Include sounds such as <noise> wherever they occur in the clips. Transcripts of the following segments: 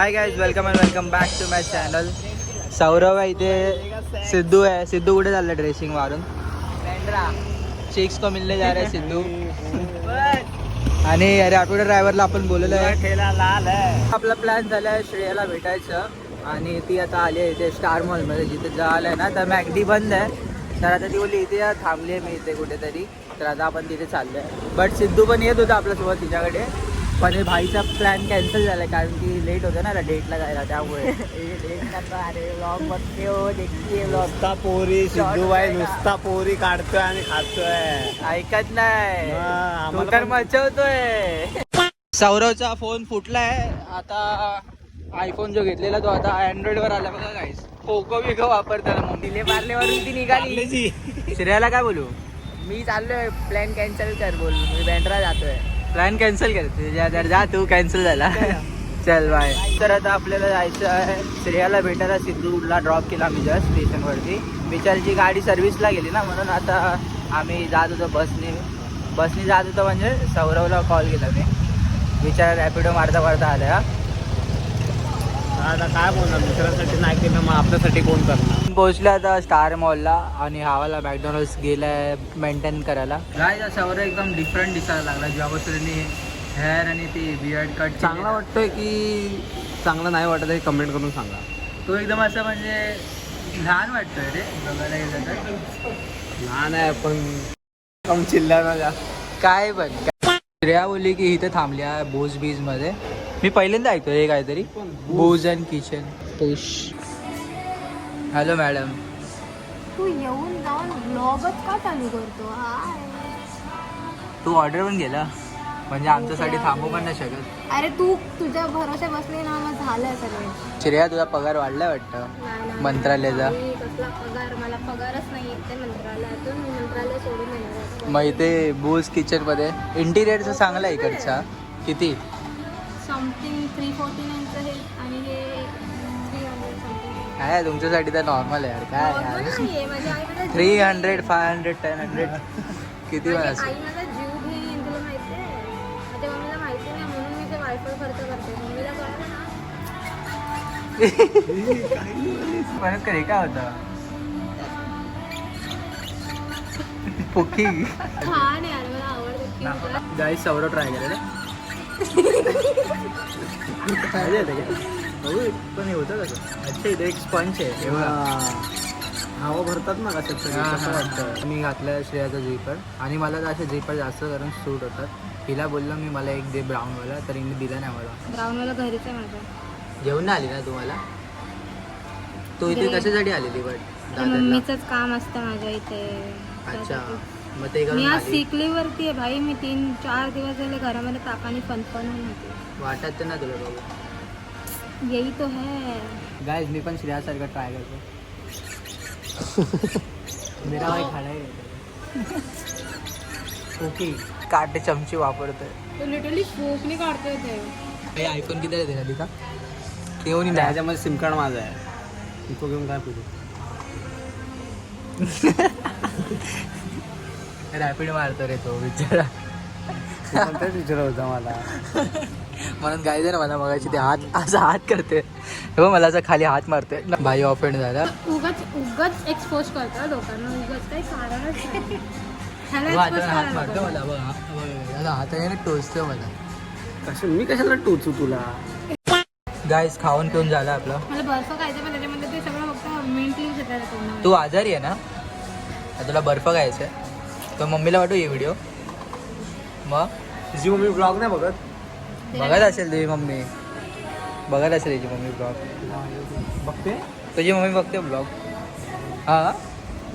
Hi guys welcome and welcome back to my channel Saurav आहे इथे. सिद्धू आहे. सिद्धू कुठे चाललं ड्रेसिंग मारून? चिक्स को मिलने जा रहे सिद्धू. आणि रॅपिडो ड्रायव्हरला आपण बोललेलं आहे. आपला प्लॅन झाला आहे श्रेयाला भेटायचं. आणि ती आता आली आहे इथे स्टार मॉलमध्ये जिथे जायला आहे ना तर मॅगडी बंद आहे. तर आता ती बोलली इथे थांबली आहे मी इथे कुठेतरी. तर आता आपण तिथे चाललो आहे बट सिद्धू पण येत होता आपल्यासोबत तिच्याकडे. पण हे भाईचा प्लॅन कॅन्सल झाला कारण की लेट होतं ना डेटला जायला त्यामुळे. <laughs> नुसता पोरी सिद्धूबाई नुसता पोरी काढतोय आणि खातोय. ऐकत नाही. हा, तर मचवतोय. सौरवचा फोन फुटलाय. आता आयफोन जो घेतलेला तो आता अँड्रॉइड वर आला बघा गाईस पोको बिको वापरताना. मम्मीले मारल्यावरून ती निघाली. श्रेयाला काय बोलू? मी चाललोय प्लॅन कॅन्सल कर बोल. मी बँड्रा जातोय. प्लॅन कॅन्सल करते जा जा तू कॅन्सल झाला. चल बाय तर आता आपल्याला जायचं आहे. श्रेयाला भेटायला सिद्धूला ड्रॉप केला आम्ही जस्ट स्टेशनवरती बिचारची गाडी सर्व्हिसला गेली ना म्हणून आता आम्ही जात होतो बसने बसने जात होतो म्हणजे सौरवला कॉल केला मी. बिचारा रॅपिडो मारता मारता आल्या. आता काय बोलणार? दुसऱ्यासाठी नाही केलं मग आपल्यासाठी कोण करणार? पोहोचले आता स्टार मॉलला आणि हावाला मॅकडॉनल्ड्स गेलाय मेंटेन करायला. काय सौरव एकदम डिफरंट दिसायला लागला. जेव्हापासून त्यांनी हेअर आणि ती बियर्ड कट चांगला वाटतोय की चांगला नाही वाटत आहे कमेंट करून सांगा. तो एकदम असं म्हणजे लहान वाटतोय रे. बघायला गेलं तर. लहान आहे पण कम चिल्ला ना काय पण. श्रेया बोलली की इथे थांबल्या बोज बीजमध्ये मी पहिल्यांदा ऐकतोय हे काहीतरी. बोज and kitchen push hello madam तू येऊन जाऊन ब्लॉगच का चालू करतो? हाय. तू ऑर्डर पण गेला म्हणजे आमच्यासाठी थांबू पण नाही शकत. अरे तू तुझ्या भरोशा बसले ना मग झालं सगळं. श्रेया तुझा पगार वाढलाय वाटतं. मंत्रालयाचा. मी कसला पगार? मला पगारच नाही येत ते मंत्रालयातून मी मंत्रालय सोडून येणार मग इथे बोज किचनमध्ये. इंटिरियरचा चांगला आहे इकडचा. किती? समथिंग थ्री फोर्टी नाईनचं हे आणि हे थ्री हंड्रेड समथिंग काय तुमच्यासाठी तर नॉर्मल आहे यार काय यार? नाहीये माझ्या आई मला three hundred five hundred ten hundred किती पण माझी असं आई मला जीव घेईन तुला माहिती आहे? माझ्या मम्मीला माहिती नाही म्हणून मी ते वायफाय खर्च करते. मम्मीला कळलं ना? परत करे काय होतं? <laughs> पुकी. छान आहे यार मला आवडतं गाई सौरव ट्राय केलेलं पण हे होतं कसं अच्छा इथे एक स्पंच आहे. हवा भरतात ना कशात कसं. वाटतं मी घातलं श्रेयाचा झिपर आणि मला असे झिपर जास्त करून सूट होतात हिला बोललो मी मला एक दे ब्राऊनवाला तर हिने दिला नाही मला ब्राऊनवाला घरीच आहे माझा जेवण नाही आली ना तुम्हाला तू इथे. कशासाठी आलेली बट मम्मीचंच काम असतं माझ्या इथे अच्छा. मग ते मी आज आली. सिक वरती आहे भाई. मी तीन चार दिवस झाले घरामध्ये तापाने फनफनून होते. वाटत तर ना तुला बाबू. यही तो है. गायज मी पण श्रेयासारखं ट्राय करतो मेरा भाई खाडा आहे ओके काटे चमचे वापरतोय. तो लिटरली फोकने काढतोय ते. हे आयफोन किती आहे दिला ते येऊन नाही त्याच्यामध्ये सिम कार्ड माझा आहे. इको घेऊन काय पुढे <laughs> रॅपिड मारतो रे तो बिचारा. कोणताच विचार होता मला. म्हणून काय ना मला मगाशी ते हात असा हात करते. हे बघ मला असं खाली हात मारते. भाई ऑफेंड झाला. उगाच उगाच एक्सपोज करतो लोकांना. उगाच काही कारणच नाही. ह्याला बघ, expose हाताने हात करायला मारतो. मला बघ हा, बघ, याला हाताने टोचतो मला. कशा मी कशाला टोचू तुला? गाईस खाऊन पिऊन झाला आपलं. मला बर्फ खायचं पण त्याच्यामध्ये ते सगळं फक्त मिंट यूज येतात तोंडामध्ये. तू आजारी आहे ना? आता तुला बर्फ खायचं आहे तर मम्मीला वाटू ये व्हिडिओ मग? तुझी मम्मी ब्लॉग नाही बघत? बघत असेल तुझी मम्मी. बघत असेल तुझी मम्मी ब्लॉग बघते. तुझी मम्मी बघते ब्लॉग हां?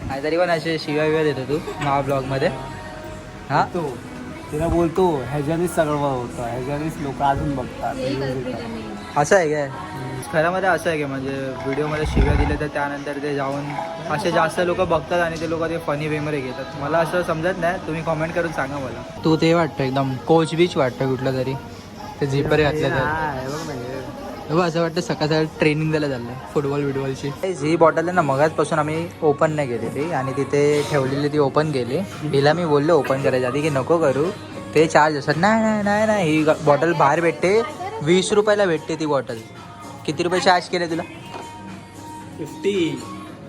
नाही तरी पण असे शिव्या विव्या देतो तू मा ब्लॉगमध्ये हां? तो तिला बोलतो ह्याच्यानेच सगळं होतं. ह्याच्यानेच लोक अजून बघतात. असं आहे काय? खऱ्यामध्ये असं आहे की म्हणजे व्हिडिओमध्ये शिव्या दिल्या तर त्यानंतर ते जाऊन असे जास्त लोक बघतात आणि ते लोक ते फनी वेमध्ये घेतात. मला असं समजत नाही. तुम्ही कॉमेंट करून सांगा मला. तू ते वाटतं एकदम कोच बीच वाटतं कुठलं तरी. ते झिपर घातलं तर. हो असं वाटतं सकाळ सकाळ ट्रेनिंग द्यायला चाललंय फुटबॉल विटबॉलची ही बॉटल आहे ना मगाचपासून आम्ही ओपन नाही केलेली आणि तिथे ठेवलेली ती ओपन केली. हिला मी बोललो ओपन करायच्या आधी की नको करू. ते चार्ज असतात नाही नाही नाही नाही ही बॉटल बाहेर भेटते. वीस रुपयाला भेटते ती बॉटल किती रुपये चार्ज केले तुला? फिफ्टी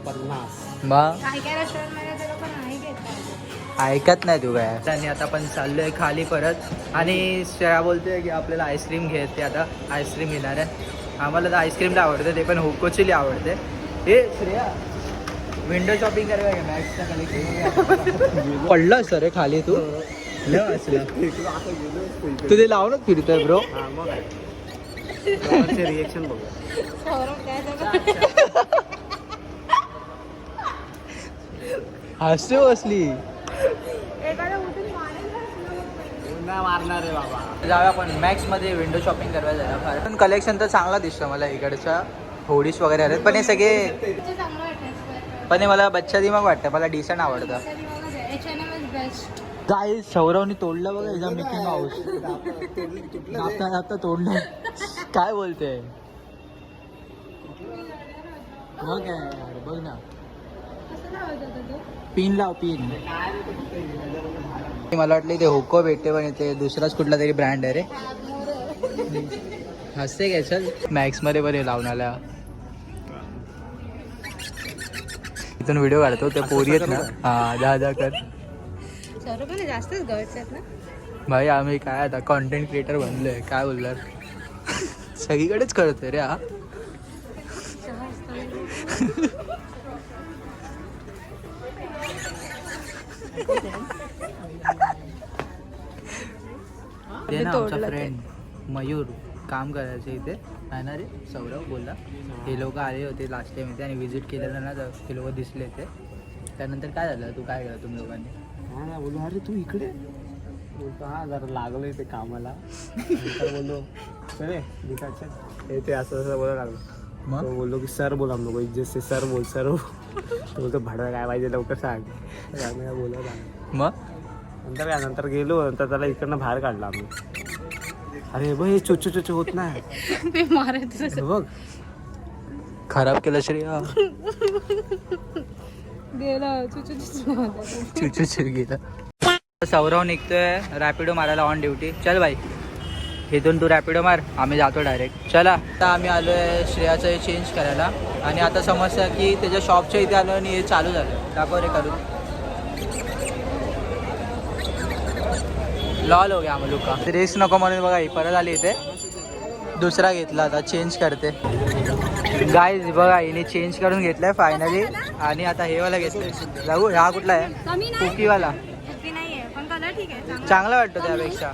पन्नास. मग काय काय रेस्टॉरंटमध्ये ते लोक नाही घेतात ऐकत नाही तू काय. आणि आता आपण चाललोय खाली परत. आणि श्रेया बोलतोय की आपल्याला आईस्क्रीम घ्यायचे आता आईस्क्रीम घेणार आहे. आम्हाला तर आईस्क्रीमला आवडते ते पण होकोचिली आवडते. हे श्रेया विंडो शॉपिंग करायला घे मॅक्सच्या खाली पडलं सर रे खाली तू. लय वाचलं. तू ते लावूनच फिरतोय ब्रो हा मग रिएक्शन बघ. सौरभ काय झालं? हसू बसली. एखादा उठून मारेल ना. नाही मारणार आहे बाबा. जाऊया आपण. मॅक्समध्ये विंडो शॉपिंग करायला पण कलेक्शन तर चांगला दिसतं मला. इकडच्या होडीज वगैरे आहेत पण हे सगळे ते चांगलं वाटतं पण हे मला बच्चा दिमाग वाटतं मला डिसेंट आवडतं. बेस्ट काय सौरवनी तोडलं बघा एकदम मिकी माऊस आता आता तोडलं काय बोलते? मग काय यार, बघ ना. तो? पिन लाव पिन. मला वाटलं इथे होको भेटते पण इथे दुसराच कुठला तरी ब्रँड आहे रे. हसते काय चल. मॅक्समध्ये बरे लावून आल्या. इथून व्हिडिओ काढतो ते पोरी आहेत ना. हा दहा दहा कर. सौरभ पण जास्तच गवत आहेत ना? भाई आम्ही काय आता कॉन्टेंट क्रिएटर बनलोय काय बोलणार? सगळीकडेच कळतोय रे हा. ते ना आमचा. फ्रेंड मयूर काम करायचं इथे. आहे ना रे सौरभ बोलला. हे लोक आले होते लास्ट टाइम इथे आणि व्हिजिट केलेलं ना तर ते लोक दिसले ते त्यानंतर काय झालं? तू काय केलं तुम्ही लोकांनी? हा ना बोललो अरे तू इकडे? बोलतो हा जरा लागलोय ते कामाला. नंतर बोललो चले हे ते असं असं बोलायला लागलो. मग? तो बोललो की सर बोल हम लोग जसे सर बोल सर तो बोलतो भाडं काय पाहिजे लवकर सांग. आम्ही बोलत. मग? नंतर काय नंतर गेलो नंतर त्याला इकडनं बाहेर काढला आम्ही. अरे बघ हे चुचू चुचू होत नाही. ते मारायचं हे बघ. खराब केलं श्रेया. गेलं चुचू चुचू गेलं सौरव निघतोय रॅपिडो मारायला ऑन ड्युटी चल बाई इथून तू रॅपिडो मार आम्ही जातो डायरेक्ट चला आता आम्ही आलोय श्रेयाचं हे चेंज करायला आणि आता समस्या की त्याच्या शॉपच्या इथे आलो आणि हे चालू झालं दाखव रे करून लॉल हो गया आम्ही लोक रेस नको म्हणून बघा परत आली इथे दुसरा घेतला आता चेंज करते गाईज बघा हिने चेंज करून घेतलाय फायनली आणि आता हे वाला घेतलंय. जाऊ हा कुठला आहे? कुकीवाला. आहे चांगला. वाटतो त्यापेक्षा.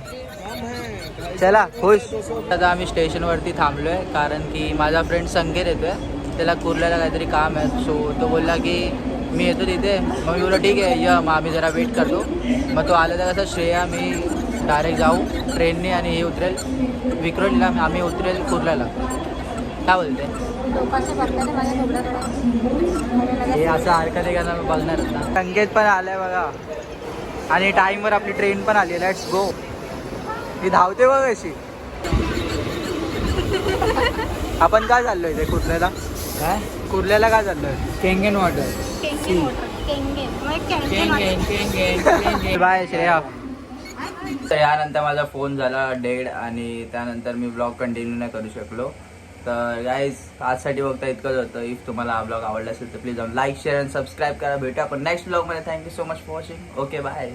चला खुश. आता आम्ही स्टेशनवरती थांबलोय कारण की माझा फ्रेंड संकेत येतोय. त्याला कुर्ल्याला काहीतरी काम आहे. सो तो बोलला की मी येतो तिथे. मग मी बोललो ठीक आहे ये मग आम्ही जरा वेट करतो. मग तो आला तर कसं श्रेया मी डायरेक्ट जाऊ. ट्रेनने आणि हे उतरेल. विक्रोलीला आम्ही उतरेल कुर्ल्याला. काय बोलते हे असं हरकत आहे का? बघणार ना. संकेत पण आलाय बघा. आणि टाईमवर आपली ट्रेन पण आली लेट्स गो ही धावते बघ अशी. आपण काय चाललोय इथे? कुर्ल्याला? काय? कुर्ल्याला काय चाललोय? Kangen water Kangen water Kangen. मग केंगेन वॉटर बाय श्रेया. तर यानंतर माझा फोन झाला डेड आणि त्यानंतर मी ब्लॉग कंटिन्यू नाही करू शकलो. तर गाईज आजसाठी बघता इतकंच होतं. इफ तुम्हाला हा ब्लॉग आवडला असेल तर please like share and subscribe करा. भेटू आपण नेक्स्ट ब्लॉगमध्ये thank you so much for watching okay bye